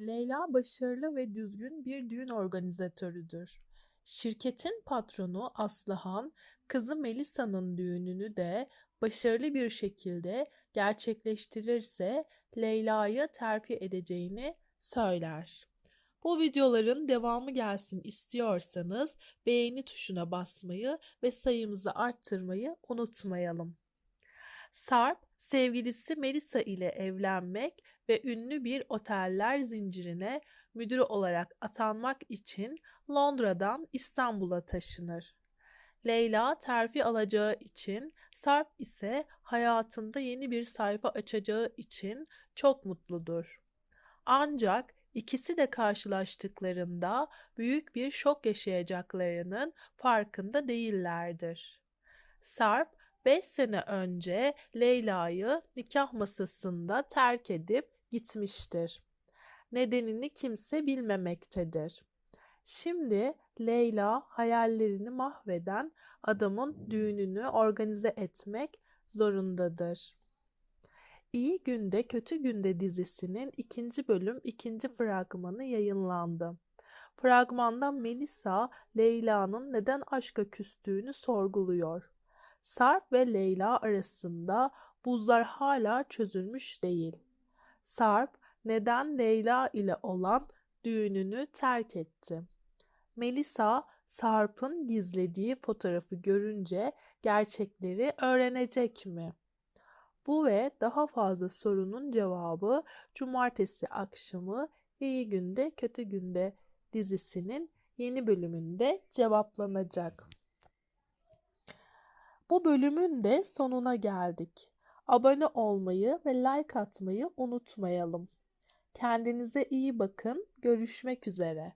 Leyla başarılı ve düzgün bir düğün organizatörüdür. Şirketin patronu Aslıhan, kızı Melisa'nın düğününü de başarılı bir şekilde gerçekleştirirse Leyla'yı terfi edeceğini söyler. Bu videoların devamı gelsin istiyorsanız beğeni tuşuna basmayı ve sayımızı arttırmayı unutmayalım. Sarp, sevgilisi Melisa ile evlenmek ve ünlü bir oteller zincirine müdür olarak atanmak için Londra'dan İstanbul'a taşınır. Leyla terfi alacağı için, Sarp ise hayatında yeni bir sayfa açacağı için çok mutludur. Ancak ikisi de karşılaştıklarında büyük bir şok yaşayacaklarının farkında değillerdir. Sarp 5 sene önce Leyla'yı nikah masasında terk edip gitmiştir. Nedenini kimse bilmemektedir. Şimdi Leyla hayallerini mahveden adamın düğününü organize etmek zorundadır. İyi Günde Kötü Günde dizisinin ikinci bölüm ikinci fragmanı yayınlandı. Fragmanda Melisa, Leyla'nın neden aşka küstüğünü sorguluyor. Sarp ve Leyla arasında buzlar hala çözülmüş değil. Sarp neden Leyla ile olan düğününü terk etti? Melisa Sarp'ın gizlediği fotoğrafı görünce gerçekleri öğrenecek mi? Bu ve daha fazla sorunun cevabı cumartesi akşamı İyi Günde Kötü Günde dizisinin yeni bölümünde cevaplanacak. Bu bölümün de sonuna geldik. Abone olmayı ve like atmayı unutmayalım. Kendinize iyi bakın. Görüşmek üzere.